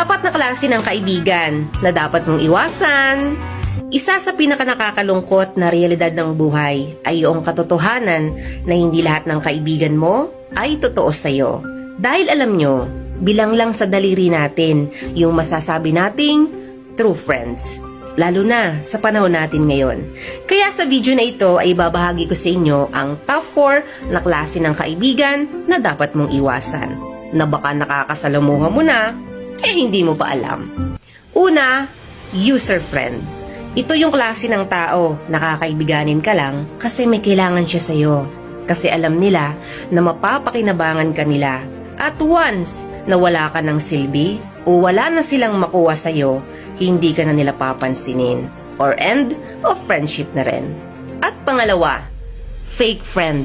Apat na klase ng kaibigan na dapat mong iwasan. Isa sa pinaka nakakalungkot na realidad ng buhay ay yung katotohanan na hindi lahat ng kaibigan mo ay totoo sa'yo. Dahil alam nyo, bilang lang sa daliri natin yung masasabi nating true friends. Lalo na sa panahon natin ngayon. Kaya sa video na ito ay babahagi ko sa inyo ang top 4 na klase ng kaibigan na dapat mong iwasan. Na baka nakakasalamuha mo na, eh hindi mo pa alam. Una, user friend. Ito yung klase ng tao na kakaibiganin ka lang kasi may kailangan siya sa'yo. Kasi alam nila na mapapakinabangan ka nila. At once na wala ka ng silbi o wala na silang makuha sa'yo, hindi ka na nila papansinin. Or end of friendship na rin. At pangalawa, fake friend.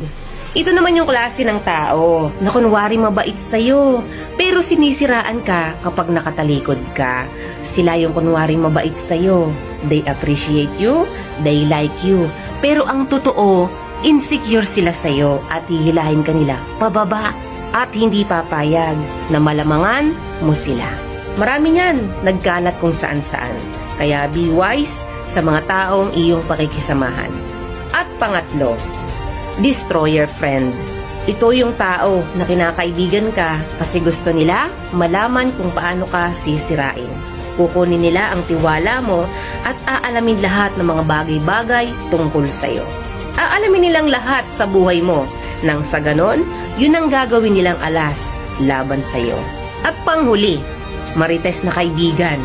Ito naman yung klase ng tao na kunwari mabait sa'yo, pero sinisiraan ka kapag nakatalikod ka. Sila yung kunwari mabait sa'yo. They appreciate you, they like you. Pero ang totoo, insecure sila sa'yo at hihilahin ka nila pababa at hindi papayag na malamangan mo sila. Marami niyan, nagkalat kung saan-saan. Kaya be wise sa mga taong iyong pakikisamahan. At pangatlo, destroyer friend. Ito yung tao na kinakaibigan ka kasi gusto nila malaman kung paano ka sisirain. Kukunin nila ang tiwala mo at aalamin lahat ng mga bagay-bagay tungkol sa'yo. Aalamin nilang lahat sa buhay mo nang sa ganon, yun ang gagawin nilang alas laban sa'yo. At panghuli, marites na kaibigan.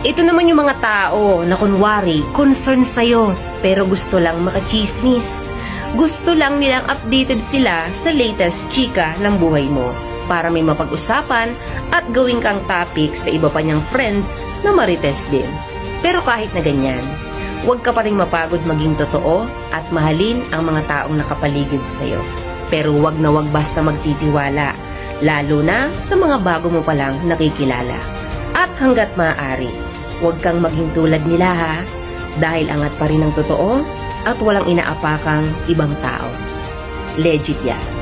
Ito naman yung mga tao na kunwari concern sa'yo pero gusto lang makachismis. Gusto lang nilang updated sila sa latest chika ng buhay mo para may mapag-usapan at gawin kang topic sa iba pa niyang friends na marites din. Pero kahit na ganyan, huwag ka pa rin mapagod maging totoo at mahalin ang mga taong nakapaligid sa'yo. Pero huwag na huwag basta magtitiwala, lalo na sa mga bago mo palang nakikilala. At hanggat maaari, huwag kang maging tulad nila ha, dahil angat pa rin ang totoo at walang inaapakang ibang tao. Legit yan.